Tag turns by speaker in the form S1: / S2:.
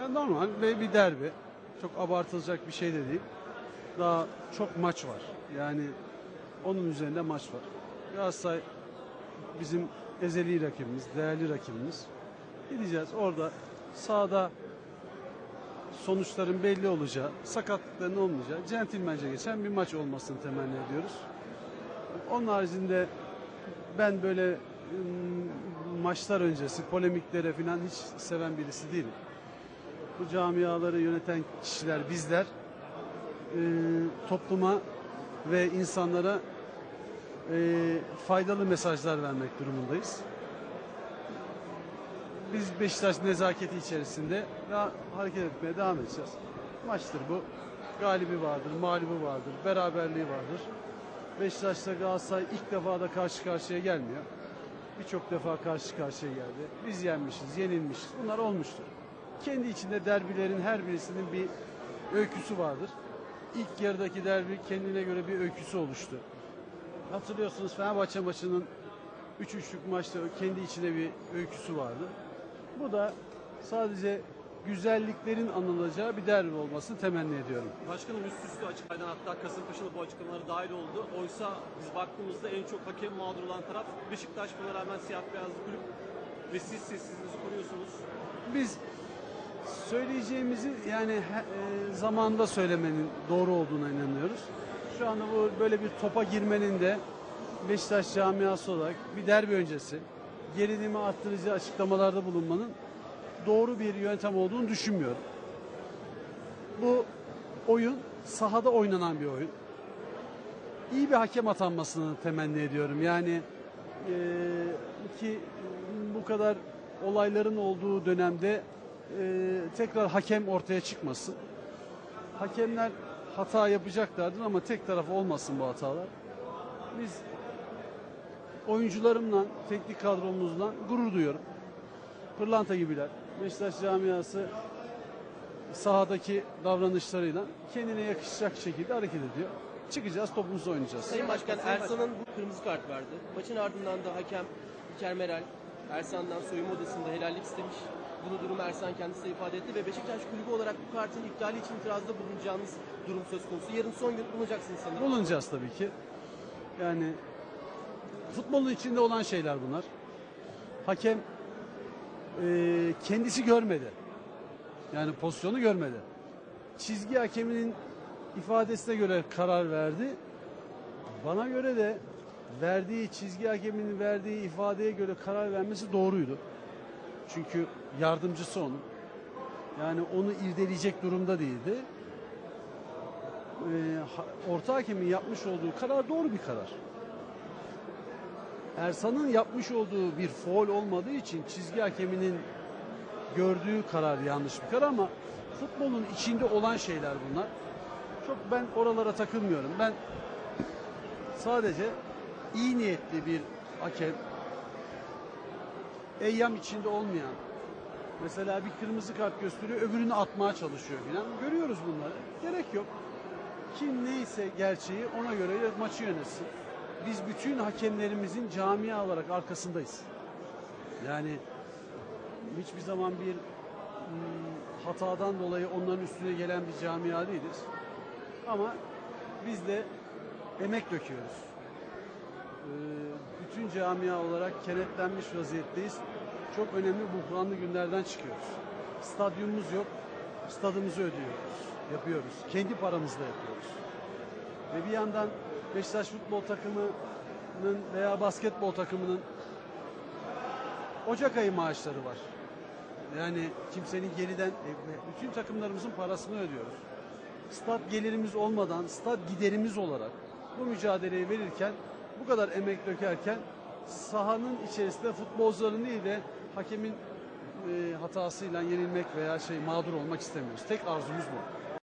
S1: Yani normal ve bir derbi. Çok abartılacak bir şey de değil. Daha çok maç var. Yani onun üzerinde maç var. Galatasaray bizim ezeli rakibimiz, değerli rakibimiz. Gideceğiz orada sahada sonuçların belli olacağı, sakatlıkların olmayacağı, centilmence geçen bir maç olmasını temenni ediyoruz. Onun haricinde ben böyle ım, maçlar öncesi polemiklere falan hiç seven birisi değilim. Bu camiaları yöneten kişiler bizler e, topluma ve insanlara e, faydalı mesajlar vermek durumundayız. Biz Beşiktaş nezaketi içerisinde daha hareket etmeye devam edeceğiz. Maçtır bu. Galibi vardır, mağlubu vardır, beraberliği vardır. Beşiktaş'ta Galatasaray ilk defa da karşı karşıya gelmiyor. Birçok defa karşı karşıya geldi. Biz yenmişiz, yenilmişiz. Bunlar olmuştur. Kendi içinde derbilerin her birisinin bir öyküsü vardır. İlk yarıdaki derbi kendine göre bir öyküsü oluştu. Hatırlıyorsunuz Fenerbahçe maçının 3-3'lük maçta kendi içinde bir öyküsü vardı. Bu da sadece güzelliklerin anılacağı bir derbi olmasını temenni ediyorum.
S2: Başkanım üst üste açıklayan hatta Kasımpaşa'da bu açıklamaları dahil oldu. Oysa biz baktığımızda en çok hakem mağdur olan taraf Beşiktaş buna rağmen siyah beyazlı kulüp ve siz sessizliğinizi koruyorsunuz.
S1: Biz söyleyeceğimizi yani e, zamanda söylemenin doğru olduğuna inanıyoruz. Şu anda bu böyle bir topa girmenin de Beşiktaş camiası olarak bir derbi öncesi gerilimi arttırıcı açıklamalarda bulunmanın doğru bir yöntem olduğunu düşünmüyorum. Bu oyun sahada oynanan bir oyun. İyi bir hakem atanmasını temenni ediyorum. Yani eee, ki bu kadar olayların olduğu dönemde eee, tekrar hakem ortaya çıkmasın. Hakemler hata yapacaklardır ama tek taraf olmasın bu hatalar. Biz oyuncularımla, teknik kadromuzla gurur duyuyorum. Pırlanta gibiler. Beşiktaş camiası sahadaki davranışlarıyla kendine yakışacak şekilde hareket ediyor. Çıkacağız, topumuzu oynayacağız.
S3: Sayın Başkan Ersan'ın bu kırmızı kart verdi. Maçın ardından da hakem İlker Meral Ersan'dan soyunma odasında helallik istemiş. Bunu durum Ersan kendisi de ifade etti ve Beşiktaş kulübü olarak bu kartın iptali için itirazda bulunacağınız durum söz konusu. Yarın son gün bulunacaksınız sanırım.
S1: Bulunacağız tabii ki. Yani futbolun içinde olan şeyler bunlar. Hakem eee, kendisi görmedi. Yani pozisyonu görmedi. Çizgi hakeminin ifadesine göre karar verdi. Bana göre de verdiği çizgi hakeminin verdiği ifadeye göre karar vermesi doğruydu. Çünkü yardımcısı onun. Yani onu irdeleyecek durumda değildi. Ee, orta hakemin yapmış olduğu karar doğru bir karar. Ersan'ın yapmış olduğu bir foul olmadığı için çizgi hakeminin gördüğü karar yanlış bir karar ama futbolun içinde olan şeyler bunlar. Çok ben oralara takılmıyorum. Ben sadece iyi niyetli bir hakem eyyam içinde olmayan mesela bir kırmızı kart gösteriyor öbürünü atmaya çalışıyor filan. Görüyoruz bunları. Gerek yok. Kim neyse gerçeği ona göre maçı yönetsin. Biz bütün hakemlerimizin camia olarak arkasındayız. Yani hiçbir zaman bir hmm, hatadan dolayı onların üstüne gelen bir camia değiliz. Ama biz de emek döküyoruz. Ee, bütün camia olarak kenetlenmiş vaziyetteyiz. Çok önemli buhranlı günlerden çıkıyoruz. Stadyumumuz yok. Stadımızı ödüyoruz. Yapıyoruz. Kendi paramızla yapıyoruz. Ve bir yandan Beşiktaş futbol takımının veya basketbol takımının Ocak ayı maaşları var. Yani kimsenin geriden e, bütün takımlarımızın parasını ödüyoruz. Stat gelirimiz olmadan stat giderimiz olarak bu mücadeleyi verirken bu kadar emek dökerken sahanın içerisinde futbolcuların değil de hakemin e, hatasıyla yenilmek veya şey mağdur olmak istemiyoruz. Tek arzumuz bu.